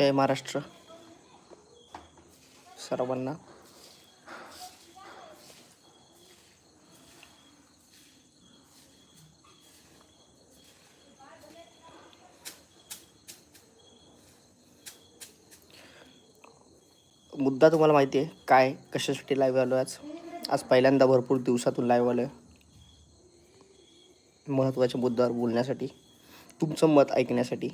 जय महाराष्ट्र सर्वांना. मुद्दा तुम्हाला माहिती आहे काय कशासाठी लाईव्ह आलो आज? आज पहिल्यांदा भरपूर दिवसातून लाईव्ह आलो आहे महत्त्वाच्या मुद्द्यावर बोलण्यासाठी तुमचं मत ऐकण्यासाठी.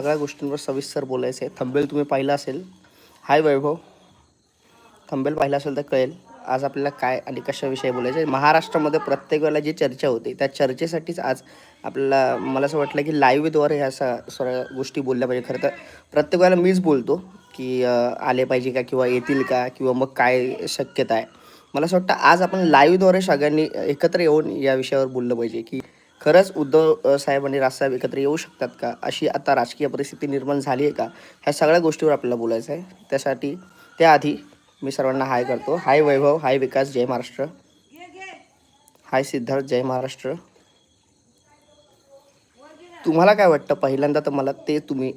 सगळ्या गोष्टींवर सविस्तर बोलायचं आहे थंबेल तुम्ही पाहिलं असेल. हाय वैभव. थंबेल पाहिलं असेल तर कळेल. आज आपल्याला काय आणि कशाविषयी बोलायचं आहे महाराष्ट्रामध्ये प्रत्येक वेळेला जी चर्चा होते त्या चर्चेसाठीच आज आपल्याला मला असं वाटलं की लाईव्हद्वारे ह्या स सगळ्या गोष्टी बोलल्या पाहिजे. खरं तर प्रत्येक वेळेला मीच बोलतो की आले पाहिजे का किंवा येतील का किंवा मग काय शक्यता आहे. मला असं वाटतं आज आपण लाईव्हद्वारे सगळ्यांनी एकत्र येऊन या विषयावर बोललं पाहिजे की खरंच उद्धव साहेब आणि राजसाहेब एकत्र येऊ शकतात का? अशी आता राजकीय परिस्थिती निर्माण झाली आहे का? ह्या सगळ्या गोष्टीवर आपल्याला बोलायचं आहे. त्यासाठी त्याआधी मी सर्वांना हाय करतो. हाय वैभव हाय विकास जय महाराष्ट्र. हाय सिद्धार्थ जय महाराष्ट्र. तुम्हाला काय वाटतं? पहिल्यांदा तर मला ते तुम्ही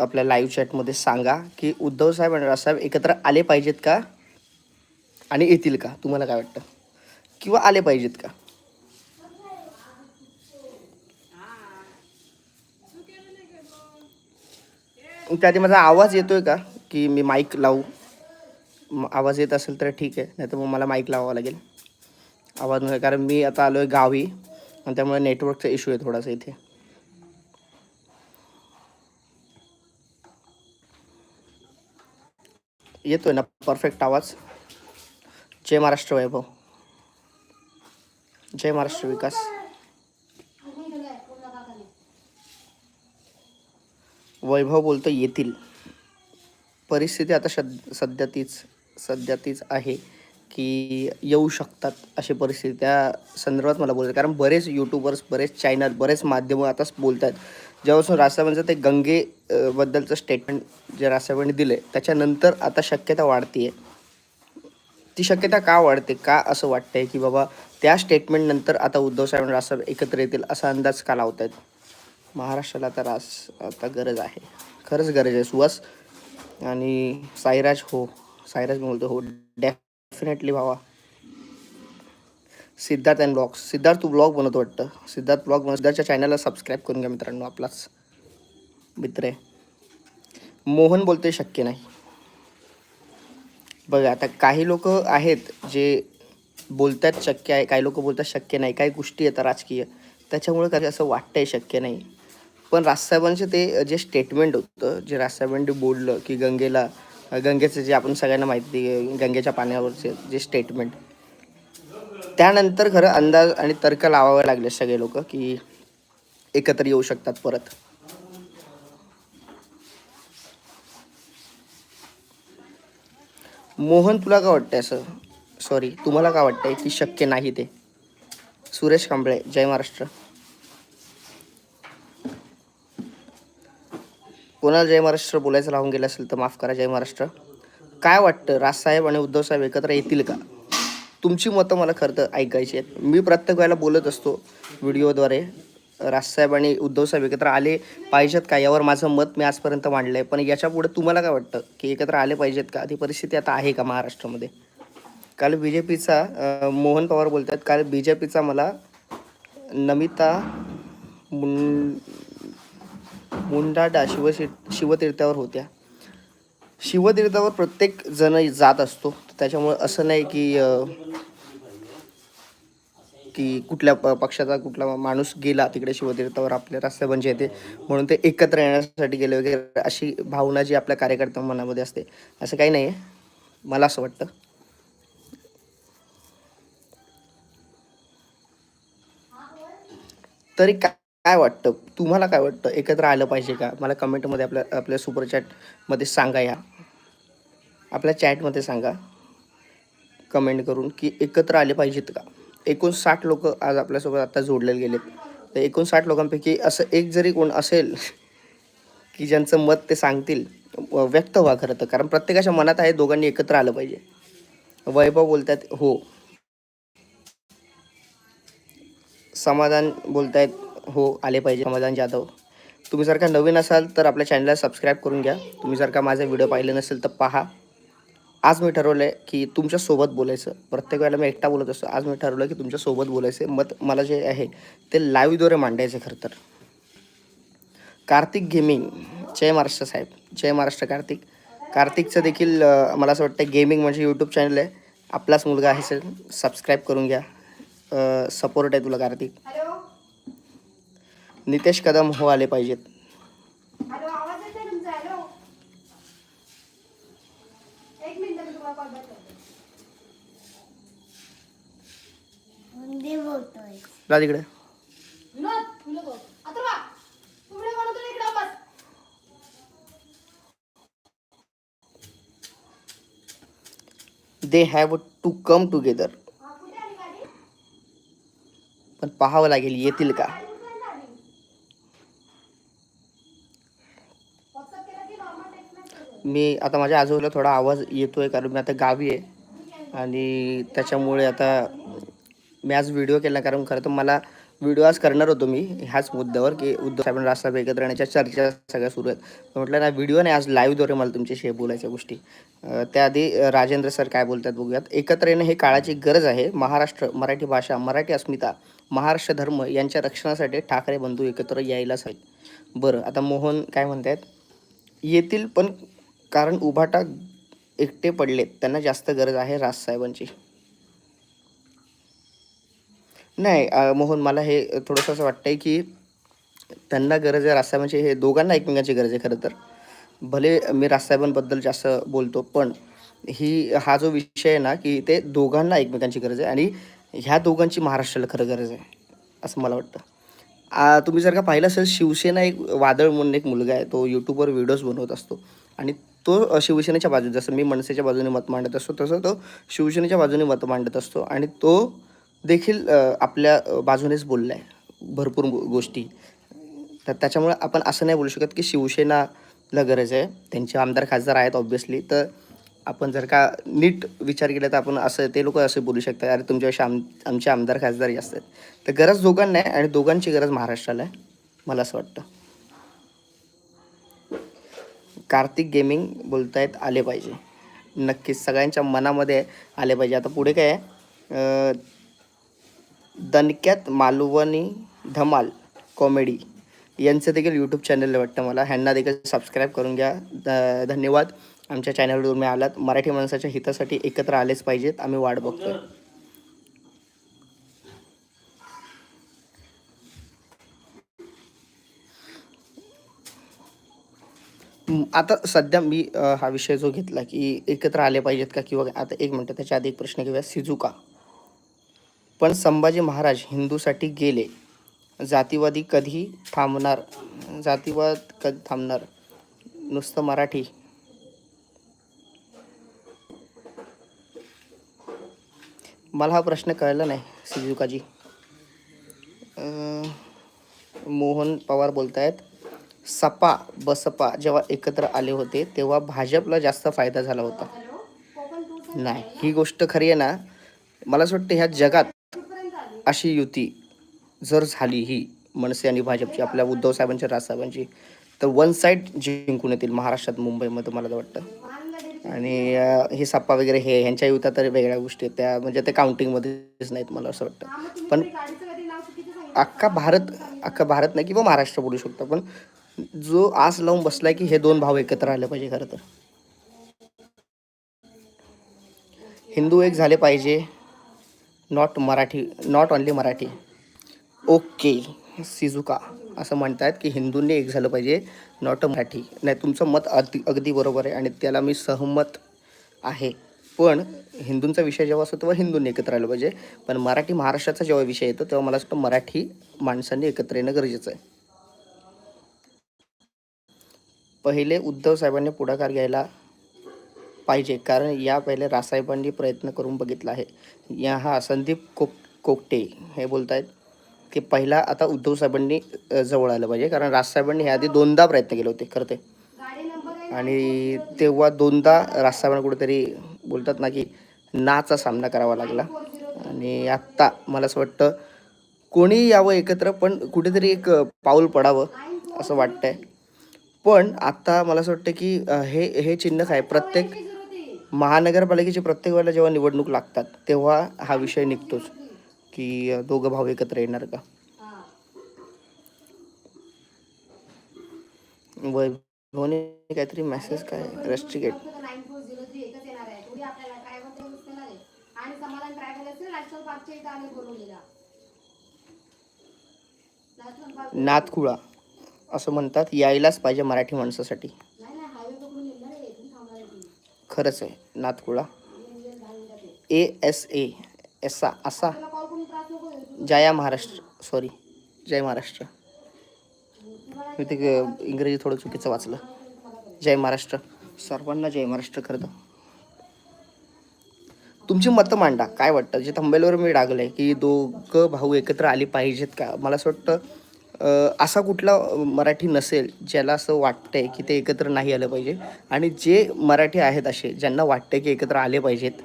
आपल्या लाईव्ह चॅटमध्ये सांगा की उद्धव साहेब आणि राजसाहेब एकत्र आले पाहिजेत का? आणि येतील का? तुम्हाला काय वाटतं? किंवा आले पाहिजेत का? त्याआधी माझा आवाज येतोय का? की मी माईक लावू. आवाज येत असेल तर ठीक आहे. नाही तर मग मला माईक लावावा लागेल. आवाज नाही कारण मी आता आलो आहे गावी. आणि त्यामुळे नेटवर्कचा इश्यू आहे थोडासा इथे. येतोय ना परफेक्ट आवाज? जय महाराष्ट्र वैभव. जय महाराष्ट्र विकास. वैभव बोलतो येतील परिस्थिती आता शद सध्या तीच सध्या तीच आहे की येऊ शकतात अशी परिस्थिती. त्या संदर्भात मला बोलतात कारण बरेच यूट्यूबर्स बरेच चॅनल बरेच माध्यमं आताच बोलत आहेत जेव्हापासून रासाहेबांचं ते गंगेबद्दलचं स्टेटमेंट जे रासाहेबांनी दिलं आहे त्याच्यानंतर आता शक्यता वाढते आहे ती शक्यता का वाढते? का असं वाटतंय की बाबा त्या स्टेटमेंटनंतर आता उद्धव साहेब आणि रासाहेब एकत्र येतील असा अंदाज का लावत आहेत महाराष्ट्राला तर आज आता गरज आहे. खरंच गरज आहे सुहास आणि साईराज हो साईराज मी बोलतो हो डेफिनेटली भावा. सिद्धार्थ अँड ब्लॉग सिद्धार्थ तू ब्लॉग बनवतो वाटतं? सिद्धार्थ ब्लॉग बनव सिद्धार्थच्या चॅनलला सबस्क्राईब करून घ्या मित्रांनो आपलाच. मित्र आहे. मोहन बोलते शक्य नाही. बघा आता काही लोक आहेत जे बोलतात शक्य आहे काही लोक बोलतात शक्य नाही. काही गोष्टी येतात राजकीय. त्याच्यामुळे काही असं वाटतंय शक्य नाही. पण राजसाहेबांचं ते जे स्टेटमेंट होतं जे राजसाहेबांनी बोललं की गंगेला गंगेचं जे आपण सगळ्यांना माहिती गंगेच्या पाण्यावरचे जे स्टेटमेंट त्यानंतर खरं अंदाज आणि तर्क लावावे लागले सगळे लोक की एकत्र येऊ शकतात परत. मोहन तुला का वाटतंय असं? सॉरी तुम्हाला का वाटतंय की शक्य नाही ते? सुरेश कांबळे जय महाराष्ट्र. कोणाला जय महाराष्ट्र बोलायचं राहून गेलं असेल तर माफ करा जय महाराष्ट्र. काय वाटतं राजसाहेब आणि उद्धव साहेब एकत्र येतील का? तुमची मतं मला खरं तर ऐकायची आहेत. मी प्रत्येक वेळेला बोलत असतो व्हिडिओद्वारे राजसाहेब आणि उद्धव साहेब एकत्र आले पाहिजेत का? यावर माझं मत मी आजपर्यंत मांडलं आहे पण याच्यापुढे तुम्हाला काय वाटतं की एकत्र आले पाहिजेत का? ती परिस्थिती आता आहे का महाराष्ट्रामध्ये? काल बी जे पीचा मोहन पवार बोलतात काल बी जे पीचा मला नमिता मुं मुंडाडा शिवशी शिवतीर्थावर होत्या. शिवतीर्थावर प्रत्येक जण जात असतो. त्याच्यामुळे असं नाही की की कुठल्या प पक्षाचा कुठला माणूस गेला तिकडे शिवतीर्थावर आपल्या राष्ट्रपंच येते. म्हणून ते एकत्र येण्यासाठी गेले वगैरे अशी भावना जी आपल्या कार्यकर्त्या मनामध्ये असते. असं काही नाही आहे मला असं वाटतं. तरी काय काय वाटतं? तुम्हाला काय वाटतं? एकत्र आलं पाहिजे का? मला कमेंटमध्ये आपल्या आपल्या सुपर चॅटमध्ये सांगा या. आपल्या चॅटमध्ये सांगा. कमेंट करून की एकत्र आले पाहिजेत का? एकोणसाठ लोक आज आपल्यासोबत आता जोडलेले गेलेत. तर एकोणसाठ लोकांपैकी असं एक जरी कोण असेल की ज्यांचं मत ते सांगतील व्यक्त व्हा खरं तर. कारण प्रत्येकाच्या मनात आहे दोघांनी एकत्र आलं पाहिजे. वैभव बोलतात हो. समाधान बोलतायत हो आले पाहिजे. समाधान जाधव तुम्ही जर का नवीन असाल तर आपल्या चॅनलला सबस्क्राईब करून घ्या. तुम्ही जर का माझा व्हिडिओ पाहिले नसेल तर पहा. आज मी ठरवलं आहे की तुमच्यासोबत बोलायचं. प्रत्येक वेळेला मी एकटा बोलत असतो. आज मी ठरवलं की तुमच्यासोबत बोलायचं मत मला जे आहे ते लाईव्हद्वारे मांडायचं खरं तर. कार्तिक गेमिंग जय महाराष्ट्र साहेब जय महाराष्ट्र कार्तिक. कार्तिकचं देखील मला असं वाटतं गेमिंग म्हणजे यूट्यूब चॅनल आहे. आपलाच मुलगा आहे सर. सबस्क्राईब करून घ्या. सपोर्ट आहे तुला कार्तिक. नितेश कदम हो आले पाहिजेत. तिकडे. They have to come together पण पाहावं लागेल येतील का गाडी उचलायला आली व्हॉट्सअप केला की नॉर्मल टेक्स्ट मेसेज मी आता माझ्या आजूबाजूला थोडा आवाज येतोय कारण मी आता गावी आहे. आणि त्याच्यामुळे आता मी आज व्हिडिओ केला कारण खरं तर मला व्हिडिओ आज करणार होतो मी ह्याच मुद्द्यावर की उद्धव साहेबांना रास्ता एकत्र येण्याच्या चर्चा सगळ्या सुरू आहेत. म्हटलं ना व्हिडिओ नाही आज लाईव्हद्वारे मला तुमच्याशी बोलायच्या गोष्टी. त्याआधी राजेंद्र सर काय बोलतात बघूयात. एकत्र येणं हे काळाची गरज आहे. महाराष्ट्र मराठी भाषा मराठी अस्मिता महाराष्ट्र धर्म यांच्या रक्षणासाठी ठाकरे बंधू एकत्र यायलाच हवेत. बरं आता मोहन काय म्हणतायत? येतील पण कारण उभाटा एकटे पडलेत. त्यांना जास्त गरज आहे राजसाहेबांची नाही मोहन मला हे थोडंसं असं वाटतंय की त्यांना गरज आहे राजसाहेबांची हे दोघांना एकमेकांची गरज आहे खरं तर. भले मी राजसाहेबांबद्दल जास्त बोलतो पण ही हा जो विषय आहे ना की ते दोघांना एकमेकांची गरज आहे आणि ह्या दोघांची महाराष्ट्राला खरं गरज आहे असं मला वाटतं. तुम्ही जर का पाहिलं असेल शिवसेना एक वादळ म्हणून एक मुलगा आहे तो यूट्यूबवर व्हिडिओज बनवत असतो. आणि तो शिवसेनेच्या बाजूने जसं मी मनसेच्या बाजूने मत मांडत असतो तसं तो शिवसेनेच्या बाजूने मत मांडत असतो आणि तो देखील आपल्या बाजूनेच बोलला आहे भरपूर गोष्टी. तर त्याच्यामुळे आपण असं नाही बोलू शकत की शिवसेनाला गरज आहे. त्यांचे आमदार खासदार आहेत ऑब्व्हियसली तर आपण जर का नीट विचार केला तर आपण असं ते लोक असे बोलू शकतात अरे तुमच्यापेक्षा आम आमचे आमदार खासदार जास्त आहेत. तर गरज दोघांना आहे आणि दोघांची गरज महाराष्ट्राला आहे मला असं वाटतं. कार्तिक गेमिंग बोलतायत आले पाहिजे. नक्कीच सगळ्यांच्या मनामध्ये आले पाहिजे. आता पुढे काय आहे? दणक्यात मालवणी धमाल कॉमेडी यांचं देखील यूट्यूब चॅनल वाटतं मला. ह्यांना देखील सबस्क्राईब करून घ्या. ध- धन्यवाद. आमच्या चॅनलवर तुम्ही आलात. मराठी माणसाच्या हितासाठी एकत्र आलेच पाहिजेत. आम्ही वाट बघतोय. आता सध्या मी हा विषय जो घेतला की एकत्र आले पाहिजेत का किंवा आता एक मिनटं त्याच्या आधी एक प्रश्न घेऊया. सिजुका. पण संभाजी महाराज हिंदूसाठी गेले. जातीवादी कधी थांबणार? जातीवाद कधी थांबणार? नुसतं मराठी. मला हा प्रश्न कळला नाही सिजुकाजी. मोहन पवार बोलत आहेत सपा बसपा जेव्हा एकत्र आले होते तेव्हा भाजपला जास्त फायदा झाला होता. नाही ही गोष्ट खरी आहे ना? मला असं वाटतं ह्या जगात अशी युती जर झाली ही मनसे आणि भाजपची आपल्या उद्धव साहेबांची राजसाहेबांची तर वन साईड जिंकून येतील महाराष्ट्रात मुंबईमध्ये मला तर वाटतं. आणि हे सप्पा वगैरे हे ह्यांच्या युता तर वेगळ्या गोष्टी आहेत. त्या म्हणजे ते काउंटिंगमध्येच नाहीत मला असं वाटतं. पण अख्खा भारत अख्खा भारत नाही किंवा महाराष्ट्र बोलू शकतो पण जो आस लावून बसलाय की हे दोन भाव एकत्र आले पाहिजे खरं तर. हिंदू एक झाले पाहिजे not Marathi not only Marathi. Okay सिजुका असं म्हणतायत की हिंदूंनी एक झालं पाहिजे नॉट मराठी. नाही तुमचं मत अगदी अगदी बरोबर आहे आणि त्याला मी सहमत आहे. पण हिंदूंचा विषय जेव्हा असतो तेव्हा हिंदूंनी एकत्र आलं पाहिजे. पण मराठी महाराष्ट्राचा जेव्हा विषय येतो तेव्हा मला असं मराठी माणसांनी एकत्र येणं गरजेचं आहे. पहिले उद्धव साहेबांनी पुढाकार घ्यायला पाहिजे. कारण या पहिले रासाहेबांनी प्रयत्न करून बघितला आहे. या हा संदीप कोक कोकटे हे बोलत आहेत की पहिला आता उद्धव साहेबांनी जवळ आलं पाहिजे. कारण राजसाहेबांनी ह्या आधी दोनदा प्रयत्न केले होते. खरं ते. आणि तेव्हा दोनदा राजसाहेबांना कुठेतरी बोलतात ना की नाचा सामना करावा लागला. आणि आत्ता मला असं वाटतं कोणी यावं एकत्र पण कुठेतरी एक पाऊल पडावं असं वाटतंय. पण आता मला असं वाटतं की हे हे चिन्ह काय प्रत्येक महानगरपालिकेची प्रत्येक वेळेला जेव्हा निवडणूक लागतात तेव्हा हा विषय निघतोच. की दोघं भाऊ एकत्र येणार का? वैभवने काहीतरी मेसेज काय? रेस्ट्रिकेट नाथकुळा असं म्हणतात यायलाच पाहिजे मराठी माणसासाठी. खरंच आहे नातकुळा. ए एस ए एसा असा. जया महाराष्ट्र सॉरी जय महाराष्ट्र. मी ते इंग्रजी थोडं चुकीचं वाचलं. जय महाराष्ट्र. सर्वांना जय महाराष्ट्र खरं तुमची मतं मांडा. काय वाटतं? जे थंबेलवर मी डागलं आहे की दोघं भाऊ एकत्र आली पाहिजेत का? मला असं वाटतं असा कुठला मराठी नसेल ज्याला असं वाटतंय की ते एकत्र नाही आलं पाहिजे. आणि जे मराठी आहेत असे ज्यांना वाटतंय की एकत्र आले पाहिजेत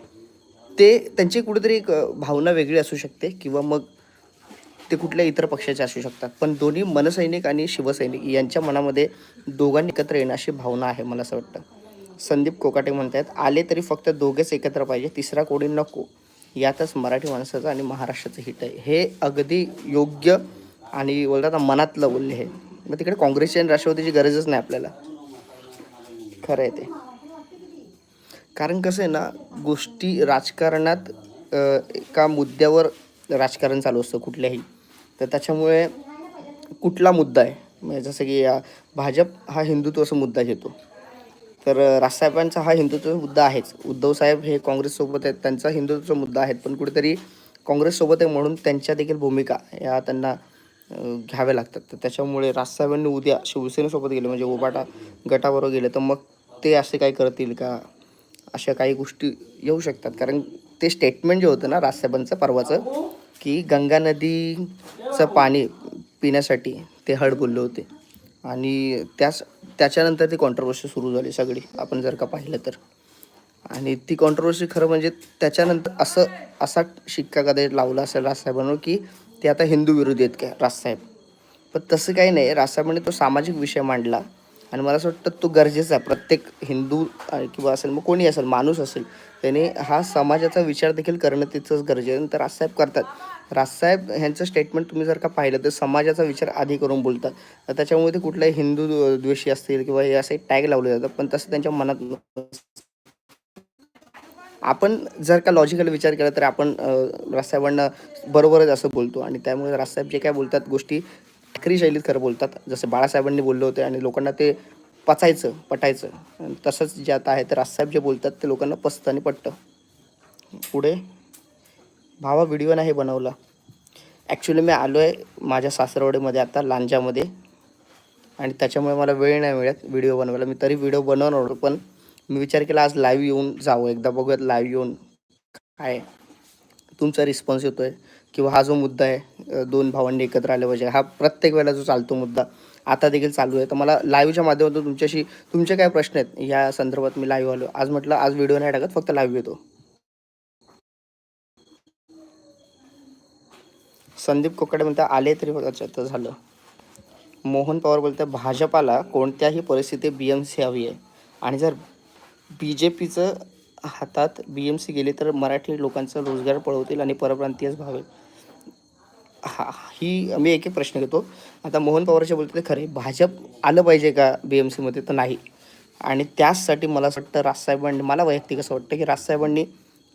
ते त्यांची कुठेतरी एक भावना वेगळी असू शकते किंवा मग ते कुठल्या इतर पक्षाचे असू शकतात. पण दोन्ही मनसैनिक आणि शिवसैनिक यांच्या मनामध्ये दोघांनी एकत्र येणं अशी भावना आहे मला असं वाटतं. संदीप कोकाटे म्हणतात आले तरी फक्त दोघेच एकत्र पाहिजे तिसरा कोणी नको. यातच मराठी माणसाचं आणि महाराष्ट्राचं हित आहे. हे अगदी योग्य आणि बोलतात ना मनातलं बोलले हे. मग तिकडे काँग्रेसची आणि राष्ट्रवादीची गरजच नाही आपल्याला. खरं आहे ते. कारण कसं आहे ना गोष्टी राजकारणात एका मुद्द्यावर राजकारण चालू असतं कुठल्याही. तर त्याच्यामुळे कुठला मुद्दा आहे? म्हणजे जसं की भाजप हा हिंदुत्वाचा मुद्दा घेतो. तर राजसाहेबांचा हा हिंदुत्वाचा मुद्दा आहेच. उद्धव साहेब हे काँग्रेससोबत आहेत त्यांचा हिंदुत्वाचा मुद्दा आहेत. पण कुठेतरी काँग्रेससोबत आहे म्हणून त्यांच्या देखील भूमिका या त्यांना घ्यावे लागतात. तर त्याच्यामुळे राजसाहेबांनी उद्या शिवसेनेसोबत गेले म्हणजे उबाटा गटाबरोबर गेले तर मग ते असे काय करतील का? अशा काही गोष्टी येऊ शकतात. कारण ते स्टेटमेंट जे होतं ना राजसाहेबांचं परवाचं की गंगा नदीचं पाणी पिण्यासाठी ते हड बोलले होते. आणि त्याच त्याच्यानंतर ती कॉन्ट्रोवर्सी सुरू झाली सगळी आपण जर का पाहिलं तर. आणि ती कॉन्ट्रोवर्सी खरं म्हणजे त्याच्यानंतर असं असा शिक्का कदाचित लावला असेल राजसाहेबांवर की ते आता हिंदू विरोधी आहेत काय? राजसाहेब पण तसं काही नाही. राजसाहेबांनी तो सामाजिक विषय मांडला. आणि मला असं वाटतं तो गरजेचा आहे. प्रत्येक हिंदू किंवा असेल मग कोणी असेल माणूस असेल त्याने हा समाजाचा विचार देखील करणं तिथंच गरजेचं आहे. तर राजसाहेब करतात. राजसाहेब ह्यांचं स्टेटमेंट तुम्ही जर का पाहिलं तर समाजाचा विचार आधी करून बोलतात. तर त्याच्यामुळे ते कुठल्याही हिंदू द्वेषी असतील किंवा हे असे टॅग लावले जातात पण तसं त्यांच्या मनात नसतं. आपण जर का लॉजिकल विचार केला तर आपण अ, राजसाहेबांना बरोबरच असं बोलतो आणि त्यामुळे राजसाहेब जे काय बोलतात गोष्टी ठाकरी शैलीत खरं बोलतात. जसं बाळासाहेबांनी बोलले होते आणि लोकांना ते पचायचं पटायचं. तसंच जे आता आहे तर राजसाहेब जे बोलतात ते लोकांना पचतं आणि पटतं. पुढे भावा व्हिडिओ नाही बनवला. ॲक्च्युली मी आलो आहे माझ्या सासरवडीमध्ये आता लांजामध्ये. आणि त्याच्यामुळे मला वेळ नाही मिळत व्हिडिओ बनवायला. मी तरी व्हिडिओ बनवणार पण मी विचार केला आज लाईव्ह येऊन जावं. एकदा बघूयात लाईव्ह येऊन काय तुमचा रिस्पॉन्स येतो आहे किंवा हा जो मुद्दा आहे दोन भावांनी एकत्र आले पाहिजे हा प्रत्येक वेळेला जो चालतो मुद्दा आता देखील चालू आहे. तर मला लाईव्हच्या माध्यमातून तुमच्याशी तुमचे काय प्रश्न आहेत? या संदर्भात मी लाईव्ह आलो. आज म्हटलं आज व्हिडिओ नाही टाकत फक्त लाईव्ह येतो. संदीप कोकडे म्हणता आले तरी बघा तर झालं. मोहन पवार बोलतात भाजपाला कोणत्याही परिस्थितीत बी एम सी हवी आहे. आणि जर बी जे पीचं हातात बी एम सी गेली तर मराठी लोकांचा रोजगार पळवतील आणि परप्रांतीयच भावेल हा ही मी एक एक प्रश्न घेतो. आता मोहन पवारचे बोलते ते खरे. भाजप आलं पाहिजे का बी एम सीमध्ये तर नाही. आणि त्याचसाठी मला असं वाटतं राजसाहेबांनी मला वैयक्तिक असं वाटतं की राजसाहेबांनी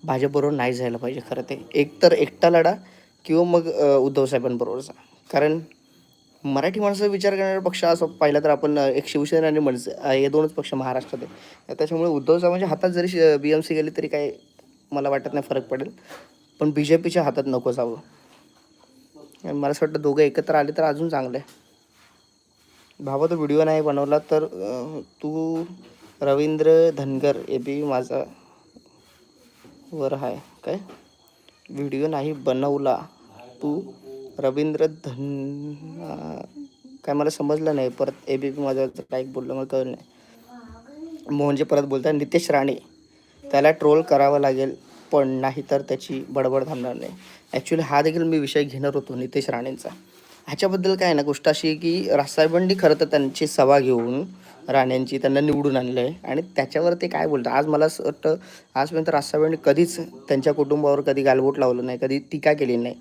भाजपबरोबर नाही जायला पाहिजे खरं ते. एकतर एकटा लढा किंवा मग उद्धवसाहेबांबरोबरचा कारण मराठी माणसाचा विचार करणारा पक्ष असं पाहिलं तर आपण एक शिवसेना आणि मनसे हे दोनच पक्ष महाराष्ट्रात आहे त्याच्यामुळे उद्धव साहेबांच्या हातात जरी बी एम सी गेली तरी काही मला वाटत नाही फरक पडेल. पण बी जे पीच्या हातात नको जावं. आणि मला असं वाटतं दोघं एकत्र आले तर अजून चांगलं आहे. भावा तो व्हिडिओ नाही बनवला तर तू रवींद्र धनगर ए बी माझा वर आहे. काय? व्हिडिओ नाही बनवला तू. रवींद्र धन काय मला समजलं नाही. परत ए बी पी माझं काय बोललं मला कळलं नाही. मोहनजे परत बोलतात नितेश राणे त्याला ट्रोल करावं लागेल पण नाही तर त्याची बडबड थांबणार नाही. ॲक्च्युली हा देखील मी विषय घेणार होतो नितेश राणेंचा. ह्याच्याबद्दल काय आहे ना गोष्ट अशी की राजसाहेबांनी खरं तर त्यांची सभा घेऊन राण्यांची त्यांना निवडून आणलं आहे आणि त्याच्यावर ते काय बोलतात आज मला असं वाटतं आजपर्यंत राजसाहेबांनी कधीच त्यांच्या कुटुंबावर कधी गालबोट लावलं नाही कधी टीका केली नाही.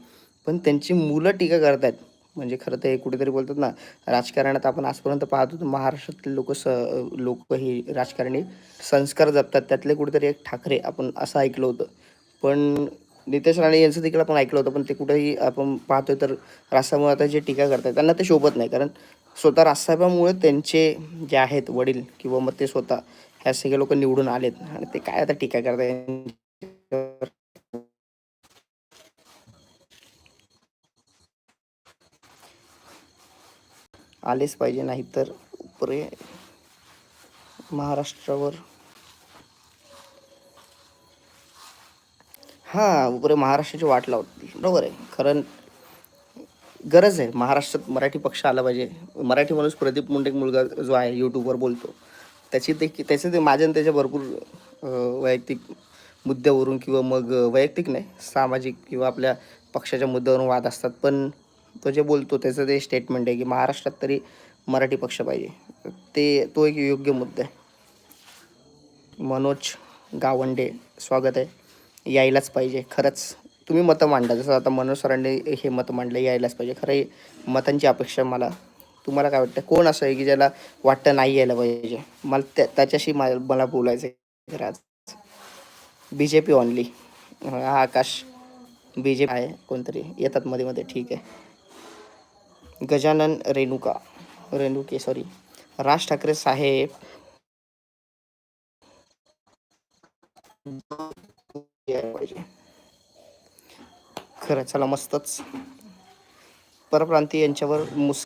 पण त्यांची मुलं टीका करत आहेत म्हणजे खरं तर हे कुठेतरी बोलतात ना राजकारणात आपण आजपर्यंत पाहतो तर महाराष्ट्रातले लोक स लोक ही राजकारणी संस्कार जपतात. त्यातले कुठेतरी एक ठाकरे आपण असं ऐकलं होतं. पण नितेश राणे यांचं देखील आपण ऐकलं होतं पण ते कुठेही आपण पाहतोय तर राजसाहेब आता जे टीका करतात त्यांना ते शोभत नाही. कारण स्वतः राजसाहेबांमुळे त्यांचे जे आहेत वडील किंवा मग ते स्वतः ह्या सगळे लोक निवडून आलेत आणि ते काय आता टीका करतात आलेच पाहिजे नाही तर पुरे महाराष्ट्रावर. हां पुरे महाराष्ट्राची वाट लावतील बरोबर आहे. कारण गरज आहे. महाराष्ट्रात मराठी पक्ष आला पाहिजे. मराठी माणूस प्रदीप मुंडे मुलगा जो आहे यूट्यूबवर बोलतो. त्याची ते त्याचे ते माझ्या आणि त्याच्या भरपूर वैयक्तिक मुद्द्यावरून किंवा मग वैयक्तिक नाही सामाजिक किंवा आपल्या पक्षाच्या मुद्द्यावरून वाद असतात. पण तो जे बोलतो त्याचं ते स्टेटमेंट आहे की महाराष्ट्रात तरी मराठी पक्ष पाहिजे. ते तो एक योग्य मुद्दा आहे. मनोज गावंडे स्वागत आहे. यायलाच पाहिजे खरंच. तुम्ही मतं मांडा. जसं आता मनोज सरांनी हे मतं मांडलं यायलाच पाहिजे. खरं मतांची अपेक्षा मला. तुम्हाला काय वाटतं? कोण असं आहे की ज्याला वाटतं नाही यायला पाहिजे? मला त्या त्याच्याशी मा मला बोलायचं आहे आज. बी जे पी ऑनली हा आकाश बी जे पी आहे कोणतरी. येतात मध्ये मध्ये ठीक आहे. गजानन रेणुका रेणुके सॉरी राज ठाकरे साहेब. पाहिजे खरं चला मस्तच. परप्रांतीय यांच्यावर मुस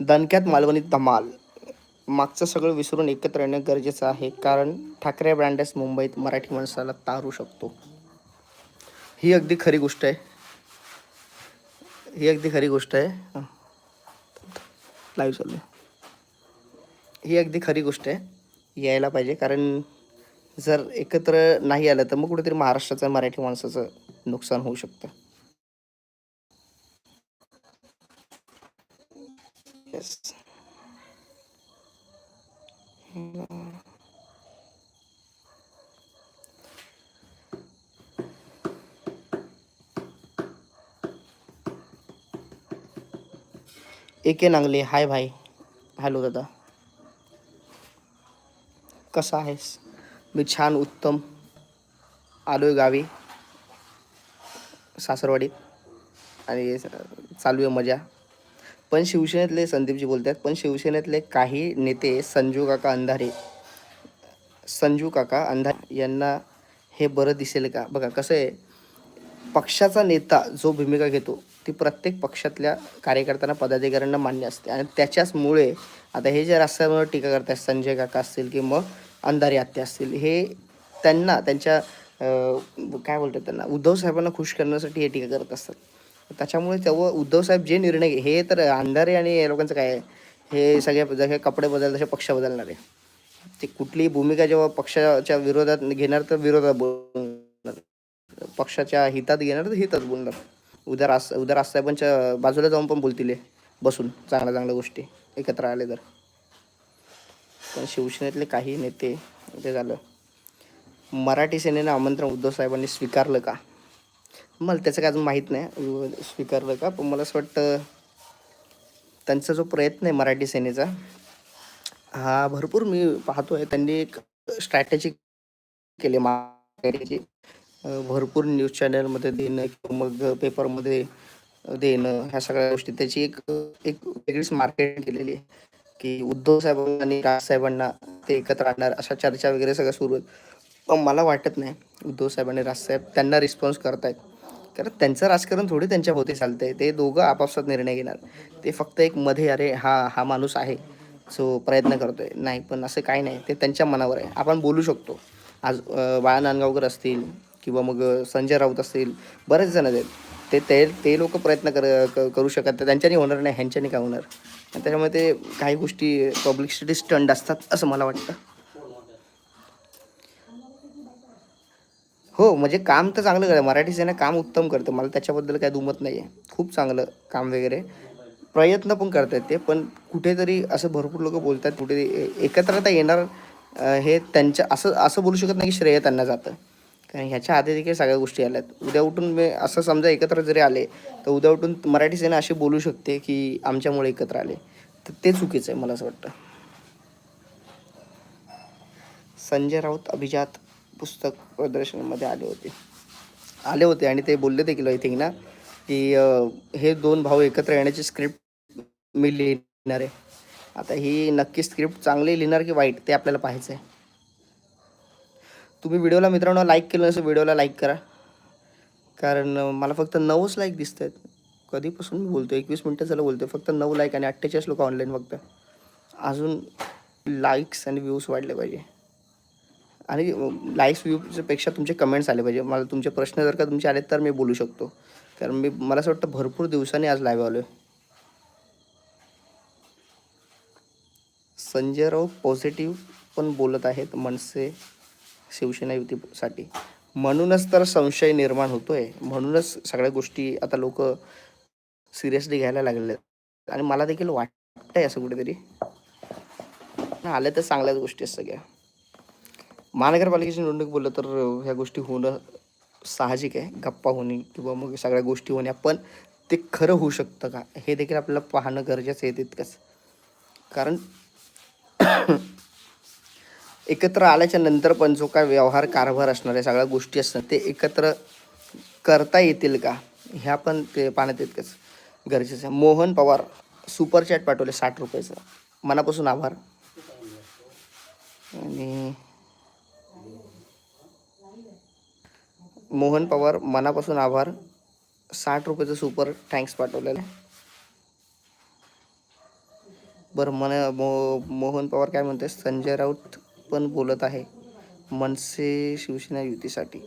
दणक्यात मालवणीत धमाल. मागचं सगळं विसरून एकत्र येणं गरजेचं आहे कारण ठाकरे ब्रँडेस मुंबईत मराठी माणसाला तारू शकतो. ही अगदी खरी गोष्ट आहे. ही अगदी खरी गोष्ट आहे. लाईव्ह चालू आहे. ही अगदी खरी गोष्ट आहे. यायला पाहिजे. कारण जर एकत्र नाही आलं तर मग कुठेतरी महाराष्ट्राचं मराठी माणसाचं नुकसान होऊ शकतं. येस एके नांगले. हाय भाई. हॅलो दादा. कसा आहेस? मी छान उत्तम. आलो आहे गावी. सासरवाडीत. आणि चालू आहे मजा. पण शिवसेनेतले संदीपजी बोलतात पण शिवसेनेतले काही नेते संजू काका अंधारे. संजू काका अंधारे यांना हे बरं दिसेल का? बघा कसं आहे. पक्षाचा नेता जो भूमिका घेतो ती प्रत्येक पक्षातल्या कार्यकर्त्यांना पदाधिकाऱ्यांना मान्य असते. आणि त्याच्याचमुळे आता हे जे रस्त्यावर टीका करतात संजय काका असतील किंवा अंधारी आत्या असतील हे त्यांना त्यांच्या काय बोलतात त्यांना उद्धव साहेबांना खुश करण्यासाठी हे टीका करत असतात. त्याच्यामुळे तेव्हा उद्धव साहेब जे निर्णय हे तर अंधारे आणि या लोकांचं काय आहे? हे सगळे जसे कपडे बदल तसे पक्ष बदलणार आहे. ते कुठलीही भूमिका जेव्हा पक्षाच्या विरोधात घेणार तर विरोधात बोलणार. पक्षाच्या हितात घेणार तर हितात बोलणार. उद्या रास उद्या राजसाहेबांच्या बाजूला जाऊन पण बोलतील बसून चांगल्या चांगल्या गोष्टी एकत्र आले तर. पण शिवसेनेतले काही नेते ते झालं. मराठी सेनेनं आमंत्रण उद्धव साहेबांनी स्वीकारलं का? मला त्याचं काय अजून माहीत नाही स्वीकारलं का? पण मला असं वाटतं त्यांचा जो प्रयत्न आहे मराठी सेनेचा हा भरपूर मी पाहतो आहे त्यांनी एक स्ट्रॅटेजी केली मा भरपूर न्यूज चॅनलमध्ये देणं किंवा मग पेपरमध्ये देणं ह्या सगळ्या गोष्टी. त्याची एक एक वेगळीच मार्केट केलेली आहे की उद्धव साहेबांना आणि राजसाहेबांना ते एकत्र आणणार अशा चर्चा वगैरे सगळं सुरू आहेत. पण मला वाटत नाही उद्धव साहेब आणि राजसाहेब त्यांना रिस्पॉन्स करतायत. कारण त्यांचं राजकारण थोडी त्यांच्या होते चालतंय. ते दोघं आपापसात निर्णय घेणार. ते फक्त एक मध्ये अरे हा हा माणूस आहे सो प्रयत्न करतोय. नाही पण असं काही नाही. ते त्यांच्या मनावर आहे. आपण बोलू शकतो. आज बाळा नांदगावकर असतील किंवा मग संजय राऊत असतील बरेच जण आहेत. ते ते ते लोक प्रयत्न कर क- करू शकत त्यांच्याने त्यांच्यानी होणार नाही ह्यांच्याने काय होणार? आणि त्याच्यामुळे ते काही गोष्टी पब्लिसिटी स्टंड असतात असं मला वाटतं. हो म्हणजे काम तर चांगलं करतं मराठी सेना काम उत्तम करतं. मला त्याच्याबद्दल काय दुमत नाही आहे. खूप चांगलं काम वगैरे. प्रयत्न पण करतात ते पण कुठेतरी असं भरपूर लोक बोलतात कुठे एकत्रता येणार हे त्यांच्या असं असं बोलू शकत नाही की श्रेय त्यांना जातं. कारण ह्याच्या आधी देखील सगळ्या गोष्टी आल्या आहेत उद्या उठून मी असं समजा एकत्र जरी आले तर उद्या उठून मराठी सेना अशी बोलू शकते की आमच्यामुळे एकत्र आले. तर ते चुकीचं आहे मला असं वाटतं. संजय राऊत अभिजात पुस्तक प्रदर्शनामध्ये आले होते. आले होते आणि ते बोलले देखील आय थिंक ना की हे दोन भाऊ एकत्र येण्याची स्क्रिप्ट मी लिहिणार आहे. आता ही नक्की स्क्रिप्ट चांगली लिहिणार की वाईट ते आपल्याला पाहायचं आहे तुम्ही व्हिडिओला मित्रांनो लाईक केलं नसेल व्हिडिओला लाईक करा. कारण मला फक्त नऊच लाईक दिसत आहेत कधीपासून मी बोलतो एकवीस मिनटं झालं बोलतो फक्त नऊ लाईक आणि अठ्ठेचाळीस लोक ऑनलाईन फक्त अजून लाईक्स आणि व्ह्यूज वाढले पाहिजे. आणि लाईक्स व्ह्यूजपेक्षा तुमचे कमेंट्स आले पाहिजे. मला तुमचे प्रश्न जर का तुमचे आले तर मी बोलू शकतो. कारण मी मला असं वाटतं भरपूर दिवसांनी आज लाईव्ह आलो आहे संजय राऊत पॉझिटिव्ह पण बोलत आहेत मनसे. शिवसेना युतीसाठी म्हणूनच तर संशय निर्माण होतोय. म्हणूनच सगळ्या गोष्टी आता लोक सिरियसली घ्यायला लागले आहेत. आणि मला देखील वाटतंय असं कुठेतरी. आले तर चांगल्याच गोष्टी आहेत सगळ्या. महानगरपालिकेची निवडणूक बोललं तर ह्या गोष्टी होणं साहजिक आहे. गप्पा होणे किंवा मग सगळ्या गोष्टी होण्या पण ते खरं होऊ शकतं का? हे देखील आपल्याला पाहणं गरजेचं आहे तितकंच. कारण एकत्र आल्याच्यानंतर पण जो काय व्यवहार कारभार असणाऱ्या सगळ्या गोष्टी असतात ते एकत्र करता येतील का? ह्या पण ते पाहण्यात तितकंच गरजेचं आहे. मोहन पवार सुपर चॅट पाठवले साठ रुपयाचं. मनापासून आभार. आणि मोहन पवार मनापासून आभार. साठ रुपयाचं सुपर थँक्स पाठवलेलं आहे. बरं मन मो मोहन पवार काय म्हणते संजय राऊत पण बोलत आहे मनसे शिवसेना युतीसाठी.